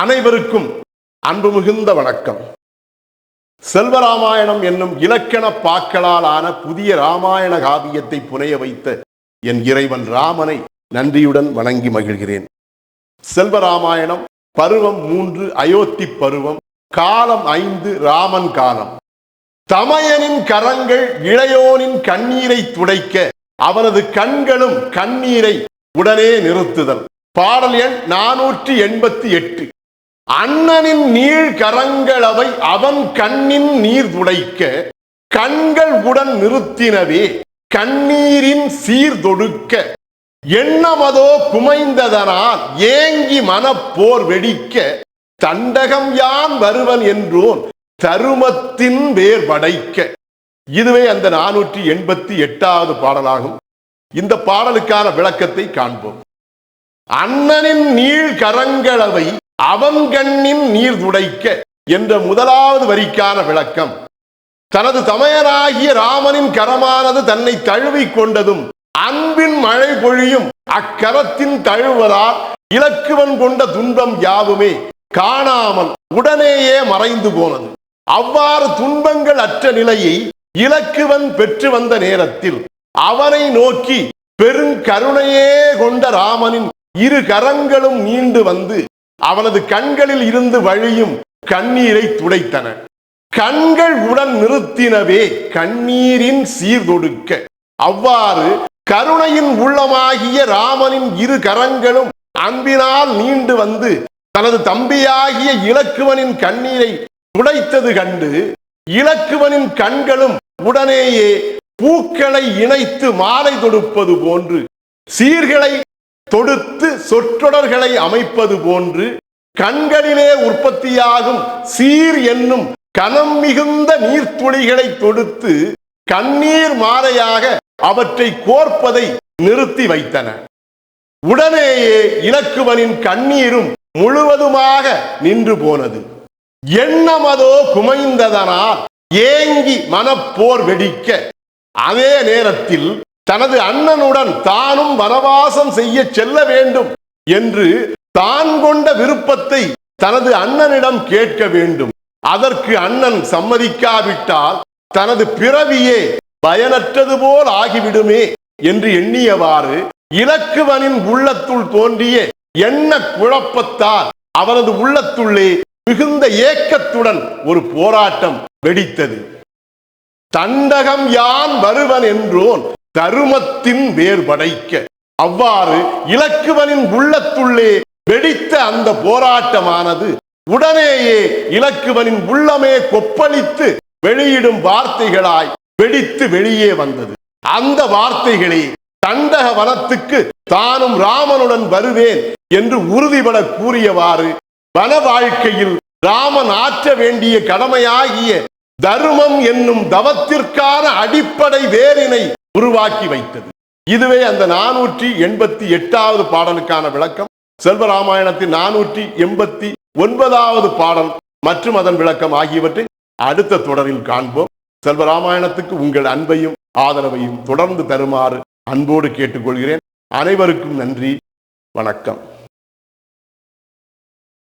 அனைவருக்கும் அன்பு மிகுந்த வணக்கம். செல்வராமாயணம் என்னும் இலக்கண பாக்களால் ஆன புதிய ராமாயண காவியத்தை புனைய வைத்த என் இறைவன் ராமனை நன்றியுடன் வணங்கி மகிழ்கிறேன். செல்வராமாயணம் பருவம் மூன்று அயோத்தி பருவம் காலம் ஐந்து ராமன் காலம். தமையனின் கரங்கள் இளையோனின் கண்ணீரை துடைக்க அவனது கண்களும் கண்ணீரை உடனே நிறுத்துதல். பாடல் எண் நானூற்றி எண்பத்தி எட்டு. அண்ணனின் நீழ் கரங்களவை அவன் கண்ணின் நீர் துடைக்க கண்கள் உடன் நிறுத்தினவே கண்ணீரின் சீர்தொடுக்க எண்ணமதோ குமைந்ததனால் ஏங்கி மனப்போர் வெடிக்க தண்டகம் யான் வருவன் என்றோன் தருமத்தின் வேர் படைக்க இதுவே அந்த நானூற்றி எண்பத்தி எட்டாவது பாடலாகும். இந்த பாடலுக்கான விளக்கத்தை காண்போம். அண்ணனின் நீழ் கரங்களவை அவன் கண்ணின் நீர் துடைக்க என்ற முதலாவது வரிக்கான விளக்கம். தனது தமையனாகிய ராமனின் கரமானது தன்னை தழுவிக் கொண்டதும் அன்பின் மழை பொழியும் அக்கரத்தின் தழுவதால் இலக்குவன் கொண்ட துன்பம் யாவுமே காணாமல் உடனேயே மறைந்து போனது. அவ்வாறு துன்பங்கள் அற்ற நிலையை இலக்குவன் பெற்று வந்த நேரத்தில் அவனை நோக்கி பெருங்கருணையே கொண்ட ராமனின் இரு கரங்களும் நீண்டு வந்து அவனது கண்களில் இருந்து வழியும் கண்ணீரை துடைத்தன. கண்கள் உடன் நிறுத்தினவே கண்ணீரின் சீர்தொடுக்க. அவ்வாறு கருணையின் உள்ளமாகிய ராமனின் இரு கரங்களும் அன்பினால் நீண்டு வந்து தனது தம்பியாகிய இலக்குவனின் கண்ணீரை துடைத்தது கண்டு இலக்குவனின் கண்களும் உடனேயே பூக்களை இணைத்து மாலை தொடுப்பது போன்று சீர்களை தொடுத்து சொற்றொடர்களை அமைப்பது போன்று கண்களிலே உற்பத்தியாகும் சீர் என்னும் கனம் மிகுந்த நீர்த்துளிகளை தொடுத்து கண்ணீர் மாலையாக அவற்றை கோர்ப்பதை நிறுத்தி வைத்தன. உடனேயே இலக்குவனின் கண்ணீரும் முழுவதுமாக நின்று போனது. எண்ணமதோ குமைந்ததனால் ஏங்கி மனப்போர் வெடிக்க அதே நேரத்தில் தனது அண்ணனுடன் தானும் வனவாசம் செய்ய செல்ல வேண்டும் என்று தான் கொண்ட விருப்பத்தை தனது அண்ணனிடம் கேட்க வேண்டும். அதற்கு அண்ணன் சம்மதிக்காவிட்டால் தனது பிறவியே பயனற்றது போல் ஆகிவிடுமே என்று எண்ணியவாறு இலக்குவனின் உள்ளத்துள் தோன்றிய எண்ண குழப்பத்தால் அவனது உள்ளத்துள்ளே மிகுந்த ஏக்கத்துடன் ஒரு போராட்டம் வெடித்தது. தண்டகம் யான் வருவன் என்றோன் தருமத்தின் வேர்படைக்க. அவ்வாறு இலக்குவனின் உள்ளத்துள்ளே வெடித்த அந்த போராட்டமானது உடனேயே இலக்குவனின் உள்ளமே கொப்பளித்து வெளியிடும் வார்த்தைகளாய் வெடித்து வெளியே வந்தது. அந்த வார்த்தைகளே தண்டக வனத்துக்கு தானும் ராமனுடன் வருவேன் என்று உறுதிபட கூறியவாறு வன வாழ்க்கையில் ராமன் ஆற்ற வேண்டிய கடமையாகிய தருமம் என்னும் தவத்திற்கான அடிப்படை வேரினை உருவாக்கி வைத்தது. இதுவே அந்த நானூற்றி எண்பத்தி எட்டாவது பாடலுக்கான விளக்கம். செல்வராமாயணத்தின் நானூற்றி எண்பத்தி ஒன்பதாவது பாடல் மற்றும் அதன் விளக்கம் ஆகியவற்றை அடுத்த தொடரில் காண்போம். செல்வராமாயணத்துக்கு உங்கள் அன்பையும் ஆதரவையும் தொடர்ந்து தருமாறு அன்போடு கேட்டுக்கொள்கிறேன். அனைவருக்கும் நன்றி. வணக்கம்.